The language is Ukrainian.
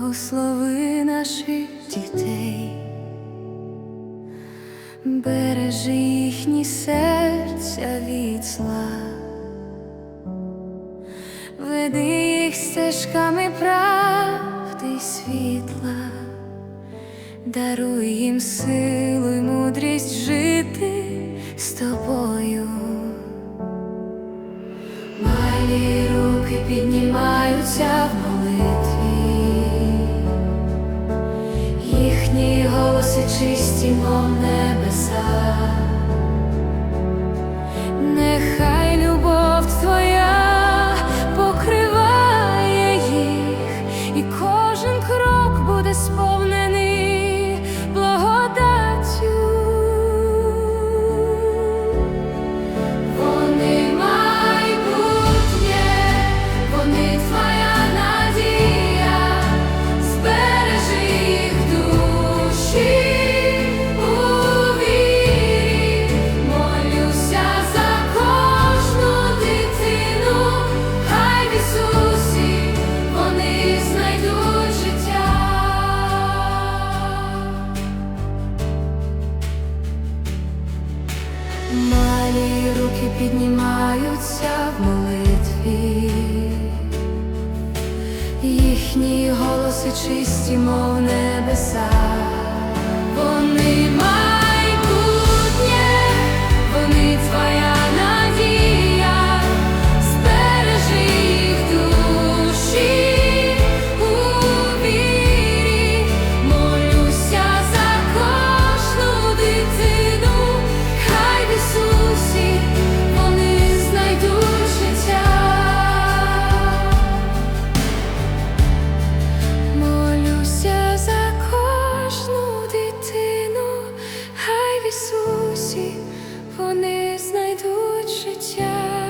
благослови наших дітей, бережи їхні серця від зла, веди їх стежками правди й світла, даруй їм силу й мудрість жити з тобою. Малі руки піднімаються в чисті, мов небеса. Малі руки піднімаються в молитві, їхні голоси чисті, мов небеса. Вони вони знайдуть життя.